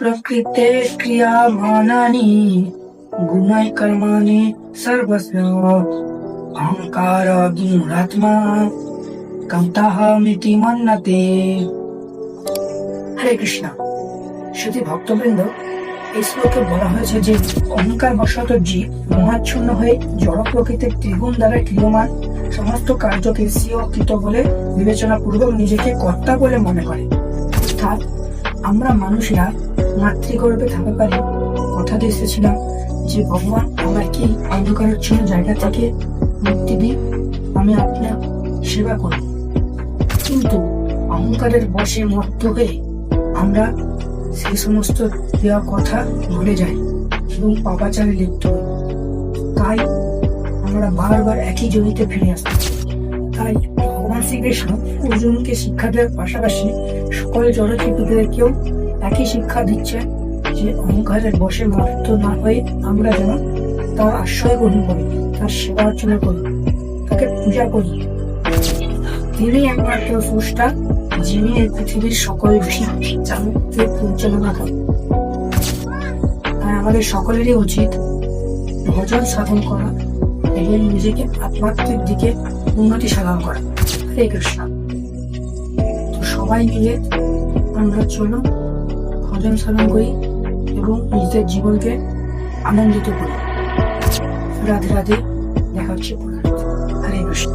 प्रकृते क्रियामानानि गुणै कर्माणि सर्वस्य अहंकार गुणात्मा কান্তাহ মিতি মন্নাতে হরে কৃষ্ণ শুধু ভক্তবৃন্দ এই শ্লোকে বলা হয়েছে যে অহংকার বশত জীব মহাচ্ছন্ন হয়ে জড় প্রকৃতির ত্রিগুণ দ্বারা ক্রিয়মান সমস্ত কার্যকে স্বীয় কৃত বলে বিবেচনা পূর্বক নিজেকে কর্তা বলে মনে করে অর্থাৎ আমরা মানুষরা মাতৃগর্ভে থাকাকালীন কথা দিয়ে এসেছিলাম যে ভগবান আমাকে অন্ধকারচ্ছন্ন জায়গা থেকে মুক্তি দিন আমি আপনার সেবা করি কিন্তু অহংকারের বসে মত্ত হয়ে আমরা সেই সমস্ত দেওয়া কথা ভুলে যাই এবং পাপাচারে লিপ্ত হই। তাই আমরা বারবার একই জমিতে ফিরে আসতে তাই ভগবান শ্রীকৃষ্ণ অর্জুনকে শিক্ষা দেওয়ার পাশাপাশি সকল জড়চিতদেরকেও একই শিক্ষা দিচ্ছে যে অহংকারের বশে মত্ত না হয়ে আমরা যেন তার আশ্রয় গ্রহণ করি, তার সেবা অর্চনা করি, তাকে পূজা করি। তিনি একমাত্র স্রষ্টা যিনি এই পৃথিবীর সকল জানতে পরিচালনা করেন। তাই আমাদের সকলেরই উচিত ভজন সাধন করা এবং নিজেকে আত্মাত্মিক দিকে উন্নতি সাধন করে। হরে কৃষ্ণ। তো সবাই মিলে আমরা চলুন, ভজন সাধন করি এবং নিজেদের জীবনকে আনন্দিত করি। রাধে রাধে, দেখা হচ্ছে। হরে কৃষ্ণ।